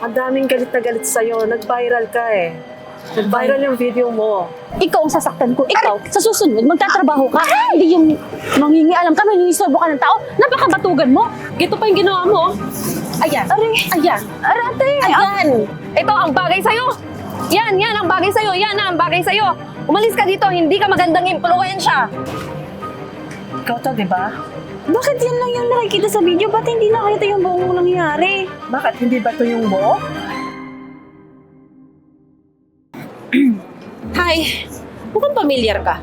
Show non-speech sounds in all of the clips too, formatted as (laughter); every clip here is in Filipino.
Ang daming galit na galit sa'yo. Nag-viral ka eh. Nag-viral yung video mo. Ikaw ang sasaktan ko. Ikaw, sa susunod, magtatrabaho ka. Hindi yung mangingialam ka, mangingisorbo ka ng tao. Napakabatugan mo. Ito pa yung ginawa mo. oh. Ayan. Aray. Ayan. Arate. Ayan! Ito ang bagay sa'yo! Yan, yan ang bagay sa'yo. Yan ang bagay sa'yo. Umalis ka dito, hindi ka magandang impluensya. Ikaw to, di ba? Bakit yan lang yung nakikita sa video? Ba't hindi nakita yung buong nangyayari? Bakit? Hindi ba to yung buo? (clears throat) Hi, mukhang pamilyar ka.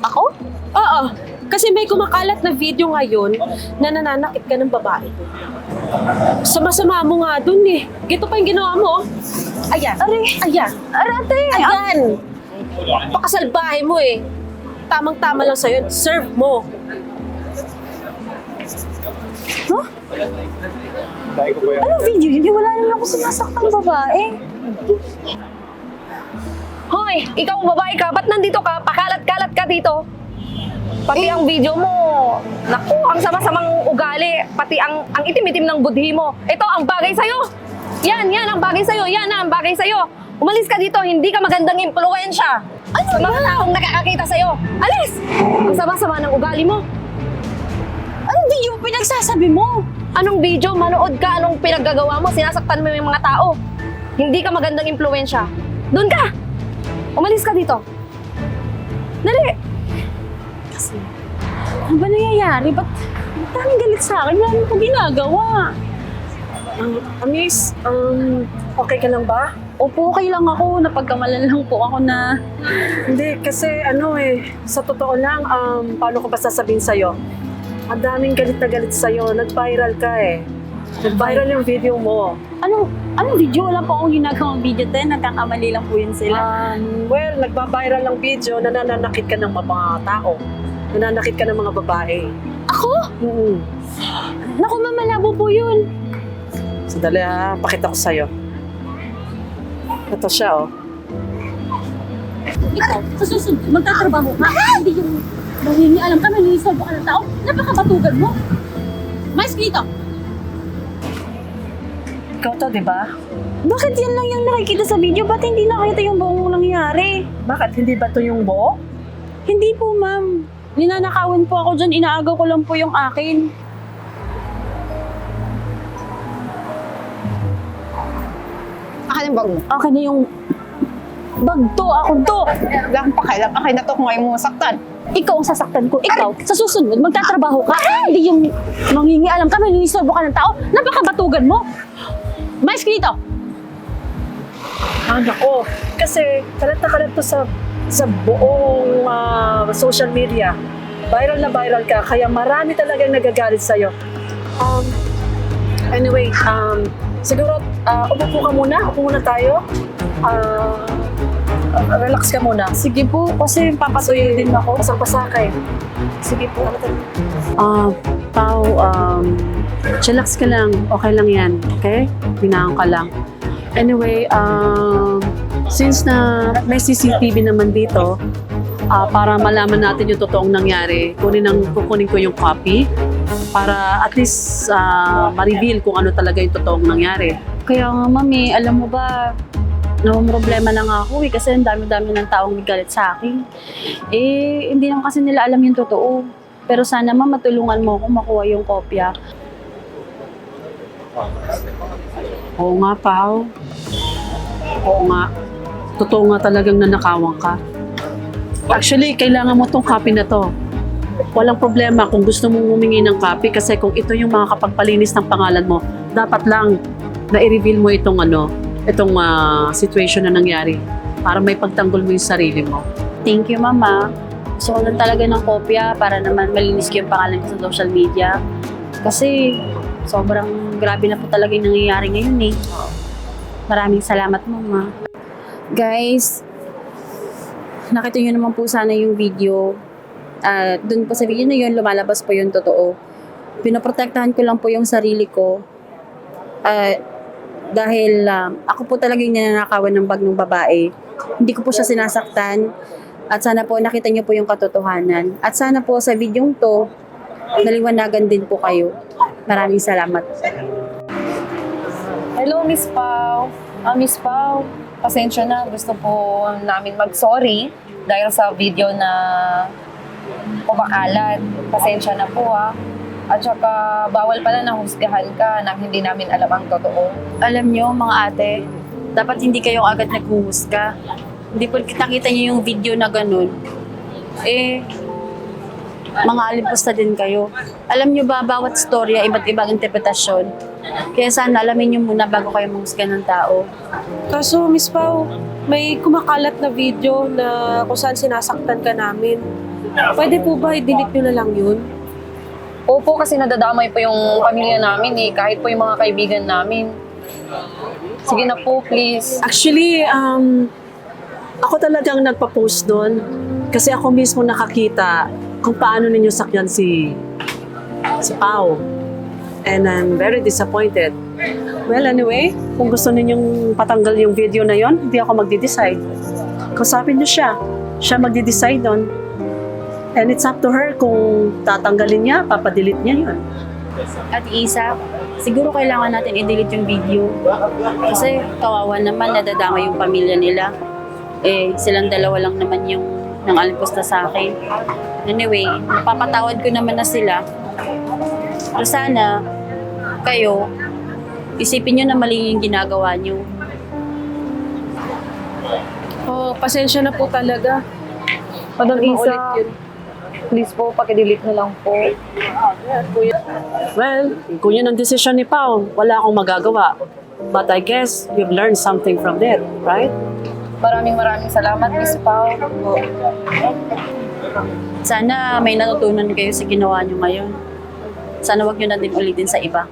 Ako? Oo, kasi may kumakalat na video ngayon na nananakit ka ng babae. Sama-sama mo nga dun eh. Ito pa yung ginawa mo. oh. Ayan. Aray. Ayan. Arate. Ayan. Pakasalbahe mo eh. Tamang-tama lang sa'yo. Serve mo. Huh? Ano video yun? Wala naman ako sinasaktan babae. Hoy, ikaw babae ka, ba't nandito ka? Pakalat-kalat ka dito. Pati ang video mo, naku, ang sama-samang ugali, pati ang, ang itim-itim ng budhi mo. Ito ang bagay sa'yo. Yan, yan ang bagay sa'yo, yan ang bagay sa'yo. Umalis ka dito, hindi ka magandang impluensya. Ano sa mga taong nakakakita sa'yo. Alis! Ang sama-sama ng ugali mo. Anong video pinagsasabi mo? Anong video? Manood ka? Anong pinaggagawa mo? Sinasaktan mo yung mga tao. Hindi ka magandang impluensya. Doon ka! Umalis ka dito. Dali! Ano ba nangyayari? Ba't daming galit sa akin? Wala naman ko ginagawa. Um, Amis, um, okay ka lang ba? Opo, okay lang ako. Napagkamalan lang po ako na... Hindi, kasi ano eh, sa totoo lang, um, paano ko ba sasabihin sa'yo? Ang daming galit na galit sa'yo. Nag-viral ka eh. Nag-viral yung video mo. Anong, anong video? Wala po akong ginagawang video ten. Nagkakamali lang po yun sila. Um, well, nagba-viral ng video na nananakit ka ng mga tao. Nananakit ka ng mga babae. Ako? Mm-hmm. Naku, mamalabo po yun. Sandali ha, pakita ko sa'yo. Ito siya oh. Ikaw, sa susunod, magtatrabaho ka. Hindi yung mangingialam ka, mangingisorbo ka ng tao. Napakabatugan mo. Mais dito. Ikaw to, di ba? Bakit yan lang yung nakikita sa video? Ba't hindi nakita yung buong nangyayari? Bakit? Hindi ba to yung buo? Hindi po, ma'am. Ninanakawan po ako dyan. Inaagaw ko lang po yung akin. Akin yung bag mo. Akin na yung bag to. Ako to. Akong pakialam. Akin na to kung ngayon mo saktan. Ikaw ang sasaktan ko. Ikaw, sa susunod, magtatrabaho ka. Hindi yung mangingialam ka, mangingisorbo ka ng tao. Napakabatugan mo. Mais dito. Ah, nako. Kasi kalat na kalat to sa, sa buong ah, social media. Viral na viral ka, kaya marami talagang nagagalit sa'yo. Um, anyway, um, siguro, ah, upo po ka muna. Upo muna tayo. Ah, relax ka muna. Sige po, kasi papatuyo din ako. Pasang-pasa ka eh. Sige po. Ah, Pao, um, chillax ka lang. Okay lang yan. Okay? Binahon ka lang. Anyway, um, since na may CCTV naman dito, ah, para malaman natin yung totoong nangyari, kunin, ang, kukunin ko yung copy para at least ah, ma-reveal kung ano talaga yung totoong nangyari. Kaya nga, mami, alam mo ba, problema na nga ako eh, kasi ang dami-dami ng taong galit sa akin. Eh, hindi naman kasi nila alam yung totoo. Pero sana ma, matulungan mo ako makuha yung kopya. Oo nga, Pao. Oo nga. Totoo nga talagang nanakawan ka. Actually, kailangan mo tong copy na to. Walang problema kung gusto mong humingi ng copy kasi kung ito yung mga kapagpalinis ng pangalan mo, dapat lang na i-reveal mo itong ano, itong ah, situation na nangyari para may pagtanggol mo yung sarili mo. Thank you, mama. Gusto ko talaga ng kopya para naman malinis ko yung pangalan ko sa social media. Kasi sobrang grabe na po talaga yung nangyayari ngayon eh. Maraming salamat, mama. Guys, nakita nyo naman po sana yung video. Ah, Doon po sa video na yun, lumalabas po yung totoo. Pinoprotektahan ko lang po yung sarili ko. Ah, dahil um, ako po talaga yung nananakawan ng bag ng babae. Hindi ko po siya sinasaktan. At sana po nakita niyo po yung katotohanan. At sana po sa videong to, naliwanagan din po kayo. Maraming salamat. Hello, Miss Pau. Ah, Miss Pau, pasensya na. Gusto po namin mag-sorry dahil sa video na kumakalat. Pasensya na po ah. At saka, bawal pala na husgahan ka nang hindi namin alam ang totoo. Alam nyo, mga ate, dapat hindi kayo agad naghuhusga. Hindi po nakita niyo yung video na ganun. Eh, mga alimpusta din kayo. Alam nyo ba, bawat storya, iba't ibang interpretasyon. Kaya sana alamin nyo muna bago kayo mahusga ng tao. Kaso, Miss Pau, may kumakalat na video na kung saan sinasaktan ka namin. Pwede po ba i-delete nyo na lang yun? Opo, kasi nadadamay po yung pamilya namin eh. Kahit po yung mga kaibigan namin. Sige na po, please. Actually, um, ako talagang nagpa-post doon kasi ako mismo nakakita kung paano ninyo sakyan si si Pau. And I'm very disappointed. Well, anyway, kung gusto ninyong patanggal yung video na yon, hindi ako magde-decide. Kausapin niyo siya. Siya magde-decide doon. And it's up to her kung tatanggalin niya, papadelete niya yun. At isa, siguro kailangan natin i-delete yung video. Kasi kawawa naman, nadadama yung pamilya nila. Eh, silang dalawa lang naman yung nang alimpusta sa akin. Anyway, napapatawad ko naman na sila. Pero sana, kayo, isipin nyo na mali yung ginagawa nyo. Oh, pasensya na po talaga. Madam Isa, yun. Please po, pakidelete na lang po. Well, kung yun ang desisyon ni Pau, wala akong magagawa. But I guess you've learned something from it, right? Maraming maraming salamat, Miss Pau. Sana may natutunan kayo sa ginawa nyo ngayon. Sana wag nyo na din ulitin sa iba.